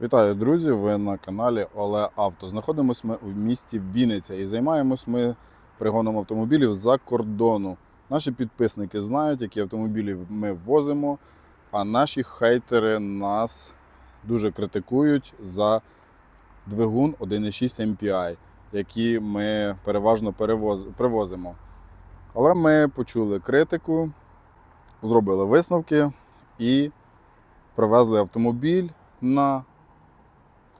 Вітаю, друзі! Ви на каналі Оле Авто. Знаходимося ми у місті Вінниця і займаємось ми пригоном автомобілів за кордону. Наші підписники знають, які автомобілі ми возимо, а наші хейтери нас дуже критикують за двигун 1.6 MPI, які ми переважно перевоз... привозимо. Але ми почули критику, зробили висновки і привезли автомобіль на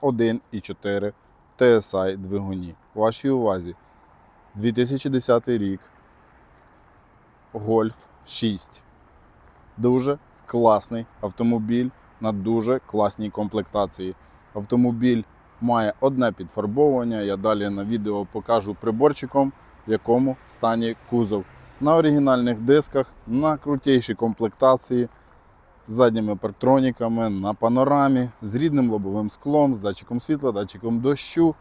1,4 TSI двигуні. Вашій увазі 2010 рік. Golf 6. Дуже класний автомобіль на дуже класній комплектації. Автомобіль має одне підфарбовування. Я далі на відео покажу приборчиком, в якому стані кузов. На оригінальних дисках, на крутейшій комплектації задніми парктроніками на панорамі, з рідним лобовим склом, з датчиком світла, датчиком дощу.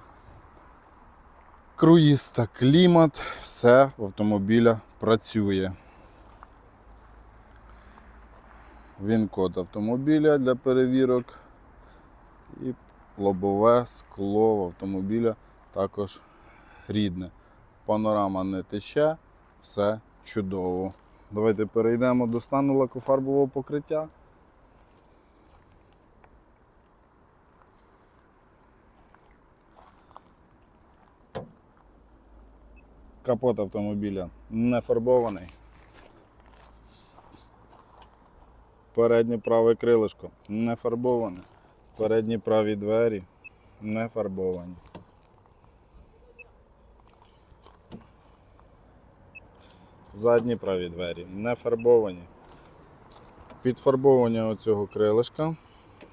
Круїз та клімат, все в автомобіля працює. Він код автомобіля для перевірок. І лобове скло в автомобіля також рідне. Панорама не тече, все чудово. Давайте перейдемо до стану лакофарбового покриття. Капот автомобіля не фарбований. Переднє праве крилишко не фарбоване. Передні праві двері не фарбовані. Задні праві двері не фарбовані. Підфарбовування оцього крилишка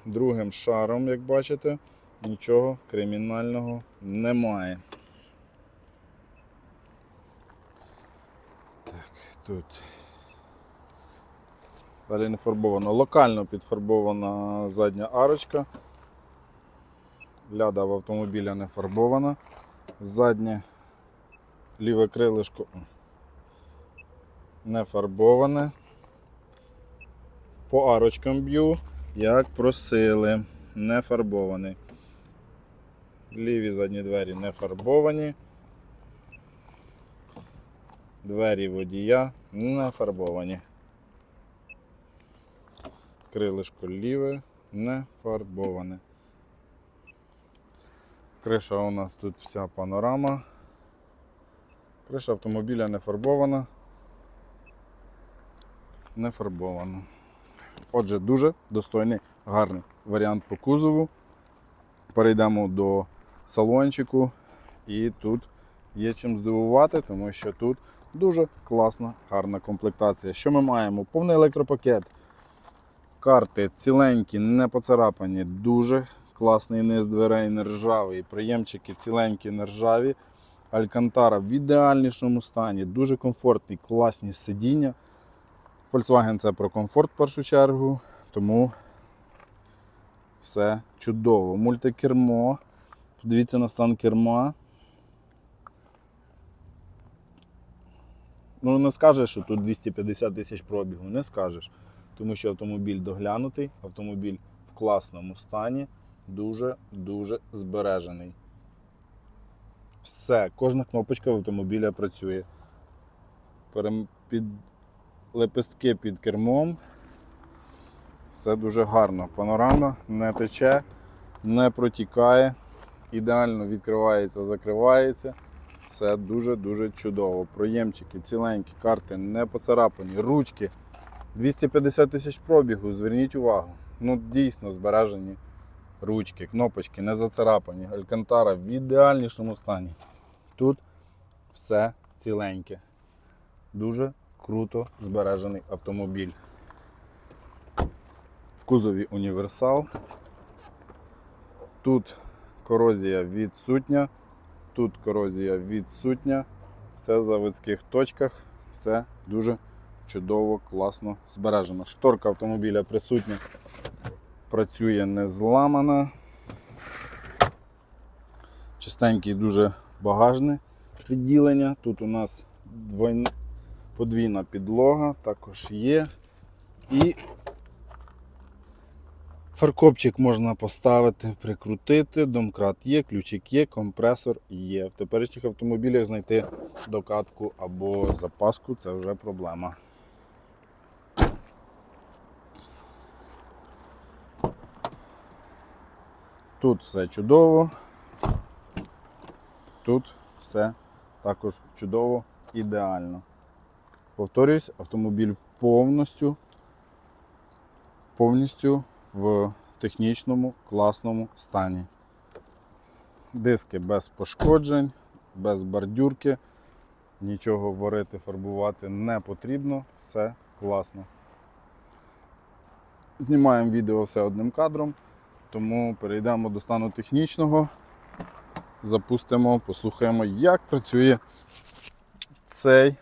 другим шаром, як бачите, нічого кримінального немає. Так, тут. Далі не фарбовано. Локально підфарбована задня арочка. Ляда в автомобіля не фарбована. Заднє ліве крилишко не фарбоване. По арочкам б'ю, як просили, не фарбований. Ліві задні двері не фарбовані. Двері водія не фарбовані. Крилишко ліве не фарбоване. Криша у нас тут вся панорама. Криша автомобіля не фарбована не фарбовано. Отже, дуже достойний, гарний варіант по кузову. Перейдемо до салончику. І тут є чим здивувати, тому що тут дуже класна, гарна комплектація. Що ми маємо? Повний електропакет. Карти ціленькі, не поцарапані, дуже класний низ дверей, не ржавий. Приємчики ціленькі, не ржаві. Алькантара в ідеальнішому стані, дуже комфортні, класні сидіння. Volkswagen це про комфорт в першу чергу, тому все чудово. Мультикермо. Подивіться на стан керма. Ну, не скажеш, що тут 250 тисяч пробігу, не скажеш. Тому що автомобіль доглянутий, автомобіль в класному стані, дуже-дуже збережений. Все, кожна кнопочка в автомобіля працює. Перем- Під лепестки під кермом. Все дуже гарно. Панорама не тече, не протікає, ідеально відкривається, закривається. Все дуже-дуже чудово. Проємчики, ціленькі, карти не поцарапані, ручки. 250 тисяч пробігу, зверніть увагу. Ну, дійсно збережені ручки, кнопочки не зацарапані. Алькантара в ідеальнішому стані. Тут все ціленьке. Дуже круто збережений автомобіль. В кузові універсал. Тут корозія відсутня, тут корозія відсутня. Все в заводських точках, все дуже чудово, класно збережено. Шторка автомобіля присутня, працює не зламана. Чистенький дуже багажне відділення. Тут у нас двойне подвійна підлога також є. І Фаркопчик можна поставити, прикрутити, домкрат є, ключик є, компресор є. В теперішніх автомобілях знайти докатку або запаску це вже проблема. Тут все чудово. Тут все також чудово, ідеально. Повторюсь, автомобіль повністю, повністю в технічному класному стані. Диски без пошкоджень, без бордюрки, нічого варити, фарбувати не потрібно, все класно. Знімаємо відео все одним кадром, тому перейдемо до стану технічного, запустимо, послухаємо, як працює цей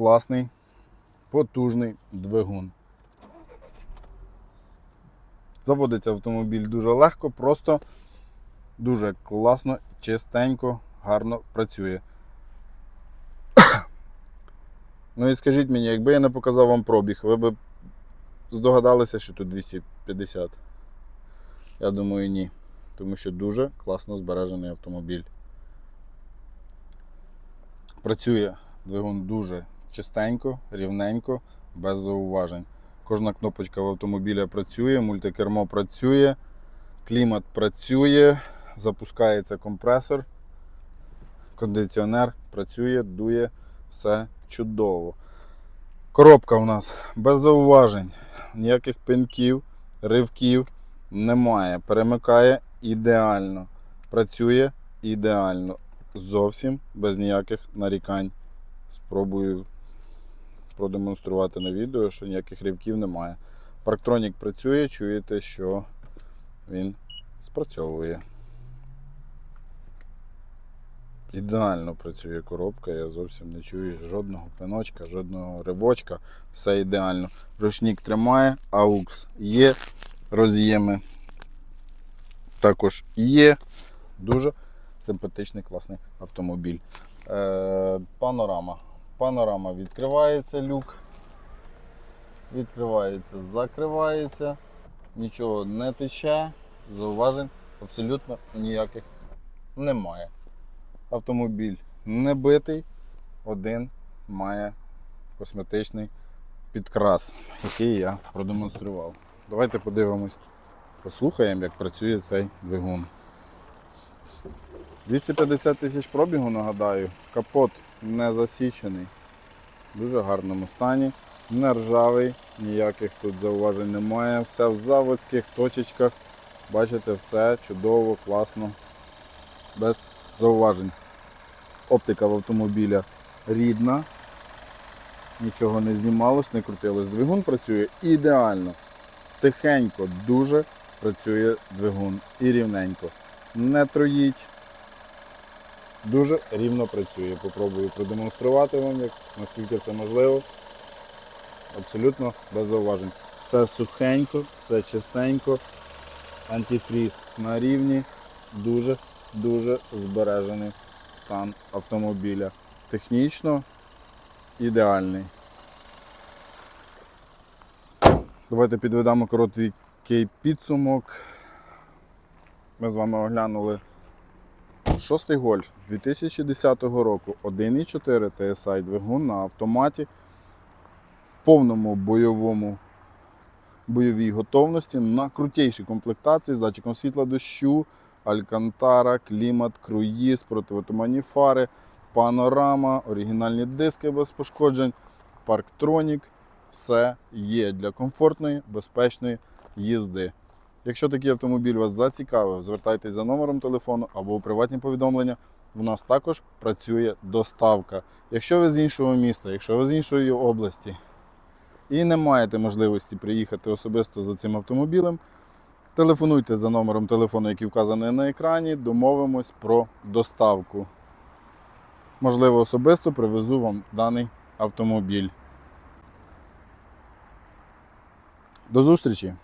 класний, потужний двигун. Заводиться автомобіль дуже легко, просто дуже класно, чистенько, гарно працює. Ну і скажіть мені, якби я не показав вам пробіг, ви б здогадалися, що тут 250? Я думаю, ні. Тому що дуже класно збережений автомобіль. Працює двигун дуже чистенько, рівненько, без зауважень. Кожна кнопочка в автомобіля працює, мультикермо працює, клімат працює, запускається компресор, кондиціонер працює, дує, все чудово. Коробка у нас без зауважень, ніяких пинків, ривків немає. Перемикає ідеально, працює ідеально, зовсім без ніяких нарікань. Спробую продемонструвати на відео, що ніяких ривків немає. Парктронік працює, чуєте, що він спрацьовує. Ідеально працює коробка, я зовсім не чую жодного пиночка, жодного ривочка. Все ідеально. Ручник тримає, AUX є, роз'єми також є. Дуже симпатичний, класний автомобіль. Е, панорама. Панорама відкривається люк. Відкривається, закривається, нічого не тече, зауважень абсолютно ніяких немає. Автомобіль не битий, один має косметичний підкрас, який я продемонстрував. Давайте подивимось, послухаємо, як працює цей двигун. 250 тисяч пробігу, нагадаю, капот не засічений, в дуже гарному стані, не ржавий, ніяких тут зауважень немає. Все в заводських точечках. Бачите, все чудово, класно, без зауважень. Оптика в автомобіля рідна, нічого не знімалось, не крутилось. Двигун працює ідеально. Тихенько, дуже працює двигун і рівненько. Не троїть. Дуже рівно працює. Попробую продемонструвати вам, як, наскільки це можливо. Абсолютно без зауважень. Все сухенько, все чистенько. Антифріз на рівні. Дуже-дуже збережений стан автомобіля. Технічно ідеальний. Давайте підведемо короткий підсумок. Ми з вами оглянули шостий гольф 2010 року 1,4 TSI двигун на автоматі в повному бойовому бойовій готовності на крутейшій комплектації з датчиком світла дощу, алькантара, клімат, круїз, противотуманні фари, панорама, оригінальні диски без пошкоджень, парктронік. Все є для комфортної, безпечної їзди. Якщо такий автомобіль вас зацікавив, звертайтеся за номером телефону або у приватні повідомлення. У нас також працює доставка. Якщо ви з іншого міста, якщо ви з іншої області і не маєте можливості приїхати особисто за цим автомобілем, телефонуйте за номером телефону, який вказаний на екрані, домовимось про доставку. Можливо, особисто привезу вам даний автомобіль. До зустрічі!